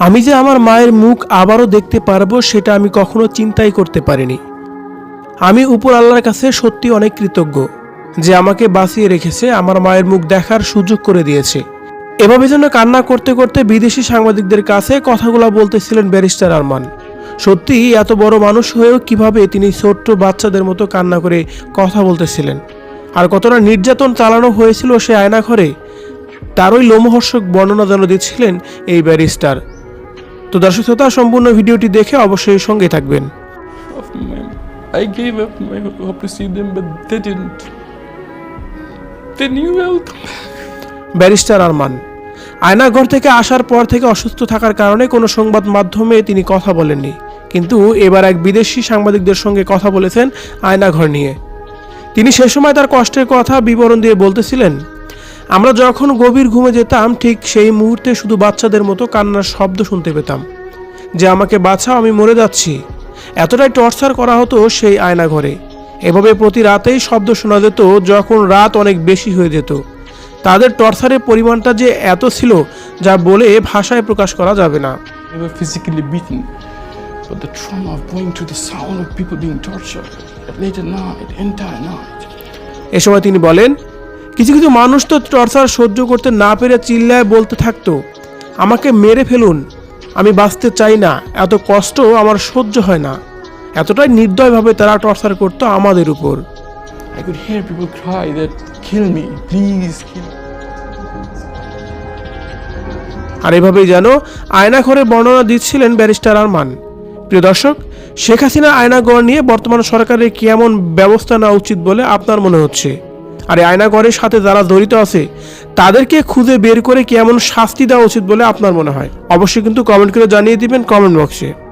আমি যে আমার মায়ের মুখ আবারও দেখতে পারব, সেটা আমি কখনো চিন্তাই করতে পারিনি। আমি উপর আল্লাহর কাছে সত্যি অনেক কৃতজ্ঞ, যে আমাকে বাঁচিয়ে রেখেছে, আমার মায়ের মুখ দেখার সুযোগ করে দিয়েছে। এভাবে যেন কান্না করতে করতে বিদেশি সাংবাদিকদের কাছে কথাগুলো বলতেছিলেন ব্যারিস্টার আরমান। সত্যি এত বড় মানুষ হয়েও কীভাবে তিনি ছোট্ট বাচ্চাদের মতো কান্না করে কথা বলতেছিলেন? আর কতটা নির্যাতন চালানো হয়েছিল সে আয়নাঘরে তারই লোমহর্ষক বর্ণনা যেন দিচ্ছিলেন এই ব্যারিস্টার। তো দর্শক শ্রোতা সম্পূর্ণ ভিডিওটি দেখে অবশ্যই সঙ্গে থাকবেন। I gave up my hope to see them, but they didn't. They knew barrister Arman Aynaghar থেকে আসার পর থেকে অসুস্থ থাকার কারণে কোনো সংবাদ মাধ্যমে তিনি কথা বলেননি। কিন্তু এবার এক বিদেশি সাংবাদিকদের সঙ্গে কথা বলেছেন আয়নাঘর নিয়ে। তিনি সে সময় তার কষ্টের কথা বিবরণ দিয়ে বলতেছিলেন, আমরা যখন গভীর ঘুমে যেতাম, ঠিক সেই মুহূর্তে শুধু বাচ্চাদের মতো কান্নার শব্দ শুনতে পেতাম। যে আমাকে বাঁচাও, আমি মরে যাচ্ছি। এতটাই টর্চার করা হতো সেই আয়নাঘরে এভাবে প্রতি রাতেই শব্দ শোনা যেত, যখন রাত অনেক বেশি হয়ে যেত। তাদের টর্চারের পরিমাণটা যে এত ছিল, যা বলে ভাষায় প্রকাশ করা যাবে না। They were So the trauma of going to the sound of people being tortured late at night, entire night. এ সময় তিনি বলেন কিছু কিছু মানুষ তো টর্চার সহ্য করতে না পেরে চিল্লায় বলতে থাকতো আমাকে মেরে ফেলুন আমি বাঁচতে চাই না এত কষ্ট আমার সহ্য হয় না। এতটাই নির্দয়ভাবে তারা টর্চার করত আমাদের উপর। আর এভাবেই যেন আয়না ঘরে বর্ণনা দিচ্ছিলেন ব্যারিস্টার আরমান। প্রিয় দর্শক, শেখ হাসিনা আয়নাগড় নিয়ে বর্তমান সরকারের কি কেমন ব্যবস্থা নেওয়া উচিত বলে আপনার মনে হচ্ছে? আর এই আয়নাঘরের সাথে যারা জড়িত আছে, তাদেরকে খুঁজে বের করে কেমন শাস্তি দেওয়া উচিত বলে আপনার মনে হয়? অবশ্যই কিন্তু কমেন্ট করে জানিয়ে দিবেন কমেন্ট বক্সে।